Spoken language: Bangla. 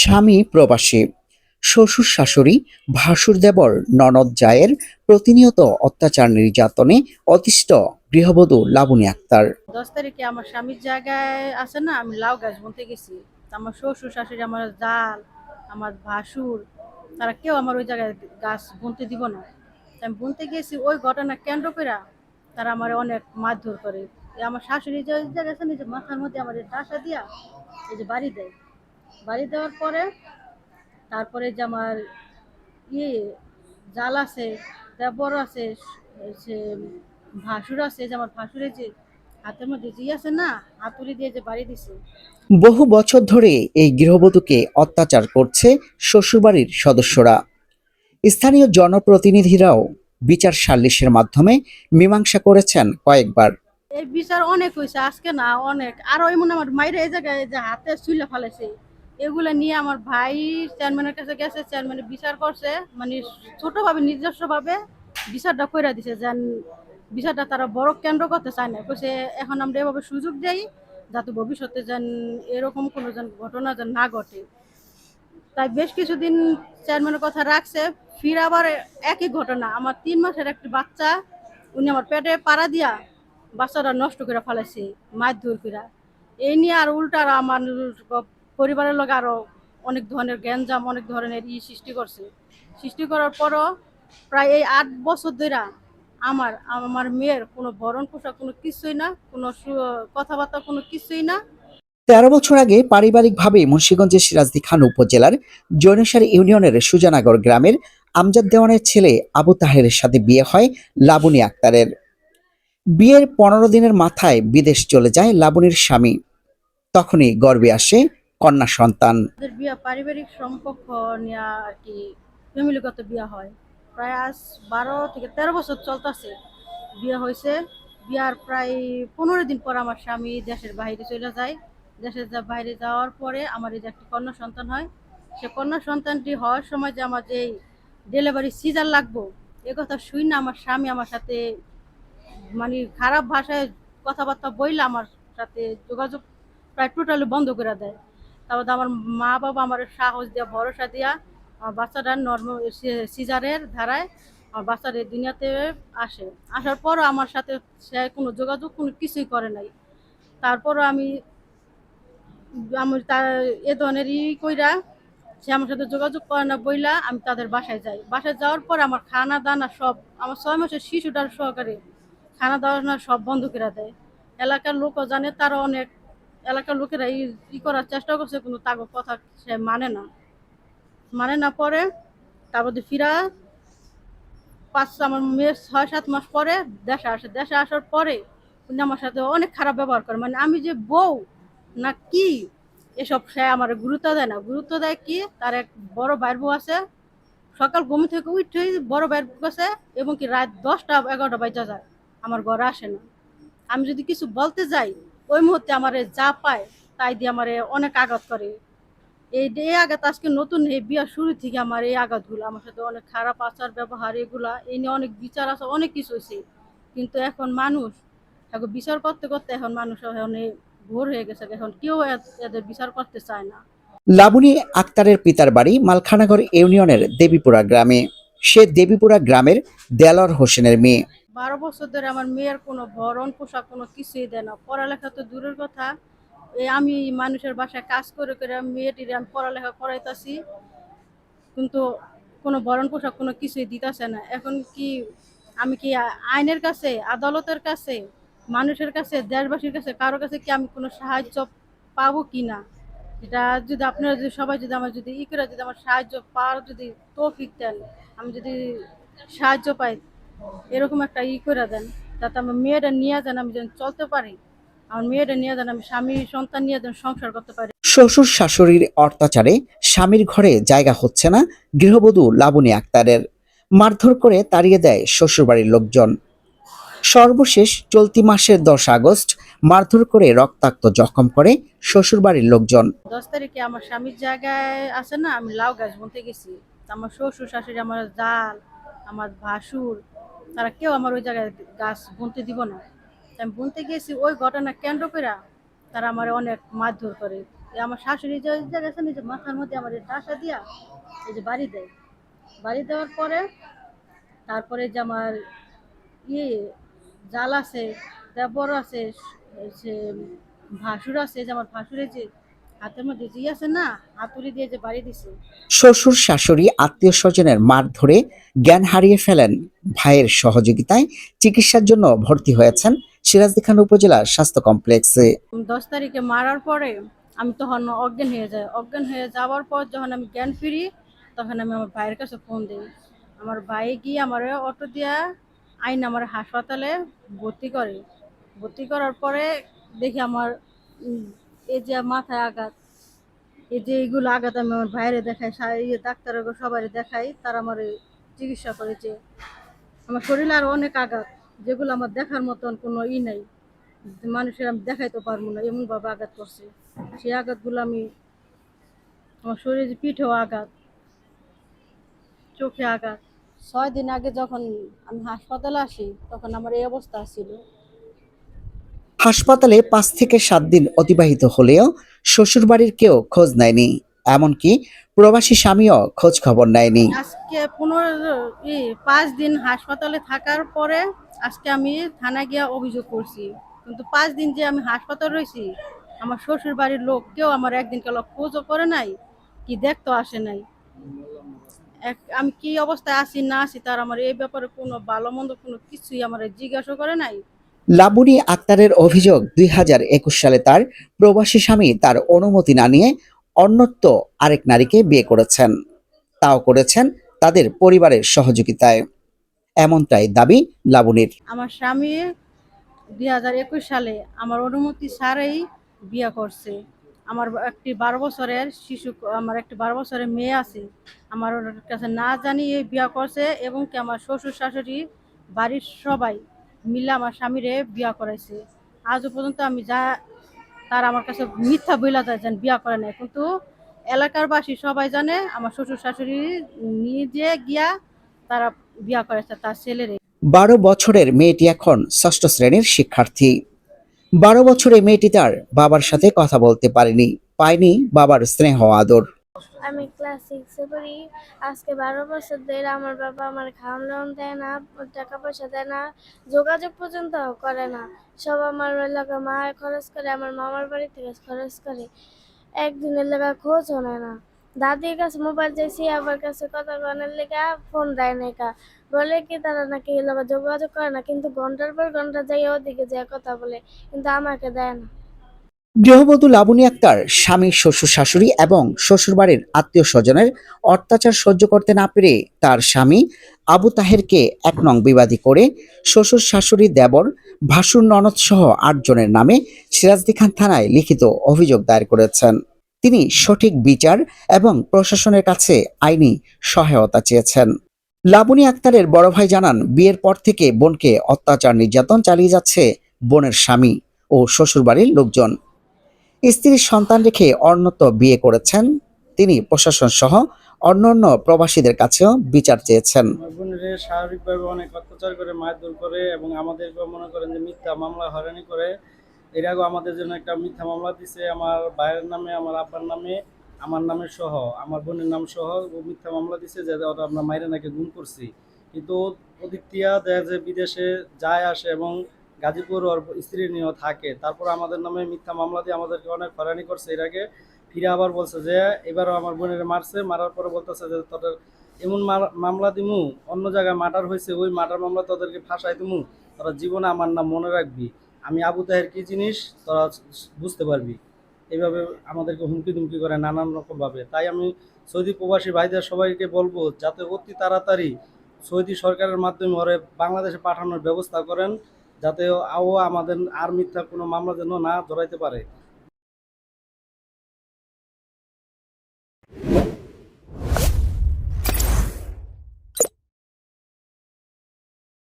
স্বামী প্রবাসী। শ্বশুর শাশুড়ি ভাসুর দেবর ননদ জায়ের প্রতিনিয়ত অত্যাচার নির্যাতনে অতিষ্ঠ গৃহবধূ লাবণী আক্তার। দশ তারিখে আমার স্বামীর জায়গায় আছে না আমি লাউ গাছ বুনতে গেছি। আমার শ্বশুর শাশুড়ি আমার জাল আমার ভাসুর তারা কেউ আমার ওই জায়গায় গাছ বুনতে দিব না। আমি বুনতে গেছি ওই ঘটনা কেন্দ্র করে তারা আমার অনেক মারধর করে। আমার শাশুড়ি যে জায়গায় আছে না, যে মাথার মধ্যে আমার টাসা দিয়া এই যে বাড়ি দেয়। বাড়ি দেওয়ার পরে তারপরে যে আমার ইয়ে জাল আছে দেবর আছে সে ভাসুর আছে যে আমার ভাসুরের যে হাতের মধ্যে যে আছে না হাতুড়ি দিয়ে যে বাড়ি দিছে। বহু বছর ধরে এই গৃহবধূকে অত্যাচার করছে শ্বশুরবাড়ির সদস্যরা। স্থানীয় জনপ্রতিনিধিরাও বিচার সালিশের মাধ্যমে মীমাংসা করেছেন কয়েকবার। এই বিচার অনেক হয়েছে আজকে না অনেক। আরও এমন আমার মাইরে এই জায়গায় যে হাতে চুলে ফেলেছে। এগুলো নিয়ে আমার ভাই চেয়ারম্যানের কাছে গেছে চেয়ারম্যানের বিচার করছে মানে ছোটভাবে, নিজস্বভাবে বিচারটা করে দিছে, যেন বিচারটা তারা বড় কেন্দ্র করতে চায় না। কইছে, এখন আমরা এভাবে সুযোগ দেই, যাতে ভবিষ্যতে যেন এরকম কোনো যেন ঘটনা যেন না ঘটে। তাই বেশ কিছুদিন চেয়ারম্যানের কথা রাখছে, ফির আবার একই ঘটনা। আমার তিন মাসের একটি বাচ্চা, উনি আমার পেটে পাড়া দিয়া বাচ্চাটা নষ্ট করে ফেলেছে মাছ দূর করে এই নিয়ে আর উল্টা আরও আমার পরিবারের লোক আরও অনেক ধরনের গ্যাঞ্জাম, অনেক ধরনের ই সৃষ্টি করছে। সৃষ্টি করার পরও প্রায় এই আট বছর ধরে আমার আমার মেয়ের কোনো ভরণ পোষাক কোনো কিছুই না, কোনো কথাবার্তা কোনো কিছুই না। তেরো বছর আগে পারিবারিকভাবে মুন্সিগঞ্জের সিরাজদি খান উপজেলার জৈনসার ইউনিয়নের সুজানাগর গ্রামের আমজাদ দেওয়ানের ছেলে আবু তাহেরের সাথে বিয়ে হয় লাবণী আক্তারের। বিয়ের পনেরো দিনের মাথায় বিদেশ চলে যায় লাবণীর স্বামী। তখনই গর্বে আসে কন্যা সন্তান। বিয়ে, পারিবারিক সম্পর্ক নিয়ে আর কি ফ্যামিলিগত বিয়ে হয়। প্রায় আজ বারো থেকে তেরো বছর চলতেছে। বিয়ে হয়েছে। বিয়ার প্রায় পনেরো দিন পর আমার স্বামী দেশের বাইরে চলে যায়। দেশের বাইরে যাওয়ার পরে আমার এই যে একটি কন্যা সন্তান হয়, সে কন্যা সন্তানটি হওয়ার সময় যে আমার যে ডেলিভারি সিজার লাগবো, এ কথা শুই না আমার স্বামী আমার সাথে মানে খারাপ ভাষায় কথাবার্তা বইলে আমার সাথে যোগাযোগ প্রায় টোটালি বন্ধ করে দেয়। তারপর আমার মা বাবা আমার সাহস দিয়া, ভরসা দিয়া আমার বাচ্চাটা নর্ম সিজারের ধারায় আমার বাচ্চার এই দুনিয়াতে আসে। আসার পরও আমার সাথে সে কোনো যোগাযোগ, কোনো কিছুই করে নাই। তারপরও আমি আমি তার এ ধরনের ই কইরা সে আমার সাথে যোগাযোগ করে না বইলা আমি তাদের বাসায় যাই। বাসায় যাওয়ার পর আমার খানা দানা সব, আমার ছয় মাসের শিশুটার সহকারে খানা দানা সব বন্ধ করে দেয়। এলাকার লোকও জানে তারা অনেক এলাকার লোকেরা ই করার চেষ্টা করছে, কিন্তু তার কথা সে মানে না। মানে না পরে তারপর ফিরা, পাঁচ আমার মেয়ে ছয়, সাত মাস পরে দেশে আসে। দেশে আসার পরে উনি আমার সাথে অনেক খারাপ ব্যবহার করে। মানে আমি যে বউ না কি, এসব সে আমার গুরুত্ব দেয় না। গুরুত্ব দেয় কি, তার এক বড় ভাইয়ের বউ আছে, সকাল ঘুম থেকে উঠেই বড় ভাইয়ের বউ আছে এবং কি রাত দশটা, এগারোটা বাজা যায়। আমার ঘরে আসে না। আমি যদি কিছু বলতে যাই ওই মুহূর্তে আমার যা পায়, তাই দিয়ে আমার অনেক আঘাত করে। এই এই আঘাত আজকে নতুন, এই বিয়ার শুরু থেকে আমার এই আঘাতগুলো আমার সাথে অনেক খারাপ আচার ব্যবহার, এগুলা, এই নিয়ে অনেক বিচার আছে, অনেক কিছু হয়েছে। কিন্তু এখন মানুষ, এখন বিচার করতে করতে এখন মানুষ এখন ভোর হয়ে গেছে, এখন কেউ এদের বিচার করতে চায় না। লাবণী আক্তারের পিতার বাড়ি মালখানাগর ইউনিয়নের দেবীপুরা গ্রামে। সে দেবীপুরা গ্রামের দেলর হোসেনের মেয়ে। বারো বছর ধরে আমার মেয়ের কোনো ভরণ পোশাক, কোনো কিছুই দেয় না। পড়ালেখা তো দূরের কথা। আমি মানুষের বাসায় কাজ করে করে মেয়েটির আমি পড়ালেখা করাইতাছি। কিন্তু কোনো ভরণ পোশাক, কোনো কিছুই দিতেছে না। এখন কি আমি কি আইনের কাছে, আদালতের কাছে, মানুষের কাছে, দেশবাসীর কাছে, কারও কাছে কি আমি কোনো সাহায্য পাবো কি না? এটা যদি আপনারা যদি, সবাই যদি আমার যদি ই করে যদি আমার সাহায্য পাওয়ার যদি তৌফিক দেন, আমি যদি সাহায্য পাই এরকম একটা ই করে দেন যাতে আমার মেয়েটা নিয়ে যান আমি যেন চলতে পারি। আমার মেয়েটা নিয়ে যান আমি স্বামী সন্তান নিয়ে যেন সংসার করতে পারি। শ্বশুর শাশুড়ির অত্যাচারে স্বামীর ঘরে জায়গা হচ্ছে না গৃহবধূ লাবণী আক্তারের। মারধর করে তাড়িয়ে দেয় শ্বশুরবাড়ির লোকজন। সর্বশেষ চলতি মাসের দশ আগস্ট মারধর করে রক্তাক্ত জখম করে শ্বশুরবাড়ির লোকজন। দশ তারিখে আমার স্বামীর জায়গায় আছে না আমি লাউ গাছ বুনতে গেছি। আমার শ্বশুর শাশুড়ি আমার জাল আমার ভাসুর তারা কেউ আমার ওই জায়গায় গাছ বুনতে দিব না। আমি বুনতে গিয়েছি, ওই ঘটনা কেন্দ্র করে তারা আমার অনেক মারধর করে। আমার শাশুড়ি যে ওই জায়গায় আছে যে মাথার মধ্যে আমার টাসা দিয়া এই যে বাড়ি দেয়। বাড়ি দেওয়ার পরে তারপরে যে আমার ইয়ে জাল আছে, দেবর আছে, সে ভাসুর আছে, যে আমার ভাসুরে যে হাতের মধ্যে আছে না হাতুড়ি দিয়ে যে বাড়ি দিছে। শ্বশুর শাশুড়ি আত্মীয় স্বজনের মার ধরে জ্ঞান হারিয়ে ফেলেন। ভাইয়ের সহযোগিতায় চিকিৎসার জন্য ভর্তি হয়েছেন সিরাজদিখান উপজেলা স্বাস্থ্য কমপ্লেক্সে। দশ তারিখে মারার পরে আমি তখন অজ্ঞান হয়ে যাই। অজ্ঞান হয়ে যাওয়ার পর যখন আমি জ্ঞান ফিরি তখন আমি আমার ভাইয়ের কাছে ফোন দিই। আমার ভাই গিয়ে আমার অটো দিয়া আইন আমার হাসপাতালে ভর্তি করে। ভর্তি করার পরে দেখি আমার এই যে মাথায় আঘাত, এই যে এইগুলো আঘাত আমি আমার ভাইয়েরে দেখাই ইয়ে ডাক্তার সবাই দেখাই, তারা আমার চিকিৎসা করেছে। আমার শরীরে আরও অনেক আঘাত, যেগুলো আমার দেখার মতন কোনো ই নাই। মানুষের আমি দেখাইতে পারব না এমন ভাবে আঘাত করছে। সেই আঘাতগুলো আমি, আমার শরীরে পিঠেও আঘাত, চোখে আঘাত। ছয় দিন আগে যখন আমি হাসপাতালে আসি, তখন আমার এই অবস্থা ছিল। হাসপাতালে পাঁচ থেকে সাত দিন অতিবাহিত হলেও শ্বশুরবাড়ির কেউ খোঁজ নেয়নি। এমনকি প্রবাসী স্বামীও খোঁজ খবর নেয়নি। আজকে পনেরো পাঁচ দিন হাসপাতালে থাকার পরে আজকে আমি থানায় গিয়া অভিযোগ করছি। কিন্তু পাঁচ দিন যে আমি হাসপাতালে রয়েছি, আমার শ্বশুর বাড়ির লোক কেউ আমার একদিন কেউ খোঁজও করে নাই, কি দেখতে আসে নাই। এক, আমি কি অবস্থায় আছি না আছি তার আমার এই ব্যাপারে কোনো ভালো মন্দ কোনো কিছুই আমার জিজ্ঞাসা করে নাই। লাবণী আক্তারের অভিযোগ দুই হাজার একুশ সালে তার প্রবাসী স্বামী তার অনুমতি না নিয়ে অন্যত্র আরেক নারীকে বিয়ে করেছেন। তাও করেছেন তাদের পরিবারের সহযোগিতায়। এমনটাই দাবি লাবণীর। আমার স্বামী দুই হাজার একুশ সালে আমার অনুমতি ছাড়াই বিয়ে করছে। আমার একটি বারো বছরের শিশু, আমার একটি বারো বছরের মেয়ে আছে। আমার কাছে না জানিয়ে বিয়ে করছে এবং কি আমার শ্বশুর শাশুড়ি বাড়ির সবাই মিলে আমার স্বামীরে বিয়া করাইছে। আজও পর্যন্ত আমি যা তার আমার কাছে মিথ্যা বইলা যায় যেন বিয়া করে নাই। কিন্তু এলাকার বাসী সবাই জানে, আমার শ্বশুর শাশুড়ি নিজে গিয়া তারা বিয়া করেছে তার ছেলেরে। বারো বছরের মেয়েটি এখন ষষ্ঠ শ্রেণির শিক্ষার্থী। বারো বছরে মেয়েটি তার বাবার সাথে কথা বলতে পারেনি, পায়নি বাবার স্নেহ আদর। আমি ক্লাস সিক্সে পড়ি। আজকে বারো বছর ধরে আমার বাবা আমার খাওয়ান দাওয়ান দেয় না, টাকা পয়সা দেয় না, যোগাযোগ পর্যন্ত করে না। সব আমার এলাকা মা খরচ করে, আমার মামার বাড়ি থেকে খরচ করে। একদিনের লেগা খোঁজও নেয় না। দাদির কাছে মোবাইল চাইছি, আবার কাছে কথা কনের লেগা ফোন দেয় না বলে কি তারা নাকি এর লগে যোগাযোগ করে না, কিন্তু ঘণ্টার পর ঘণ্টা যাই ওদিকে যায় কথা বলে, কিন্তু আমাকে দেয় না। গৃহবধূ লাবণী আক্তার, স্বামী শ্বশুর শাশুড়ি এবং শ্বশুরবাড়ির আত্মীয় স্বজনের অত্যাচার সহ্য করতে না পেরে তার স্বামী আবু তাহেরকে এক নং বিবাদী করে শ্বশুর শাশুড়ি দেবর, ভাসুর ননদ সহ আটজনের নামে সিরাজদি খান থানায় লিখিত অভিযোগ দায়ের করেছেন। তিনি সঠিক বিচার এবং প্রশাসনের কাছে আইনি সহায়তা চেয়েছেন। লাবণী আক্তারের বড় ভাই জানান, বিয়ের পর থেকে বোনকে অত্যাচার নির্যাতন চালিয়ে যাচ্ছে বোনের স্বামী ও শ্বশুরবাড়ির লোকজন। স্ত্রীর সন্তান রেখে অন্যত্র বিয়ে করেছেন। তিনি প্রশাসন সহ অন্যান্য প্রবাসীদের কাছেও বিচার চেয়েছেন। শারীরিকভাবে অনেক অত্যাচার করে, মারধর করে এবং আমাদেরকেও মনে করেন যে মিথ্যা মামলা, হয়রানি করে। এর আগেও আমাদের জন্য একটা মিথ্যা মামলা দিছে, আমার ভাইয়ের নামে, আমার আব্বার নামে, আমার নামে সহ, আমার বোনের নাম সহ ও মিথ্যা মামলা দিছে যে ওটা আমরা মাইরে নাকি গুম করছি। কিন্তু অদিতিয়া দেখা যায় বিদেশে যায়, আসে এবং গাজীপুর ওর স্ত্রী নিয়েও থাকে। তারপর আমাদের নামে মিথ্যা মামলা দিয়ে আমাদেরকে অনেক হয়রানি করছে। এর আগে ফিরে আবার বলছে যে, এবারও আমার বোনের মারছে। মারার পরে বলতেছে যে, তোদের এমন মামলা দিমু, অন্য জায়গায় মার্ডার হয়েছে, ওই মার্ডার মামলা তোদেরকে ফাঁসাই দিমু। তোরা জীবনে আমার নাম মনে রাখবি। আমি আবু তাহের কী জিনিস, তোরা বুঝতে পারবি। এইভাবে আমাদেরকে হুমকি দুমকি করে নানান রকমভাবে তাই আমি সৌদি প্রবাসী ভাইদের সবাইকে বলব, যাতে অতি তাড়াতাড়ি সৌদি সরকারের মাধ্যমে ওরে বাংলাদেশে পাঠানোর ব্যবস্থা করেন। যাতে ও আমাদের আর মিথ্যা কোনো মামলা যেন না ধরাইতে পারে।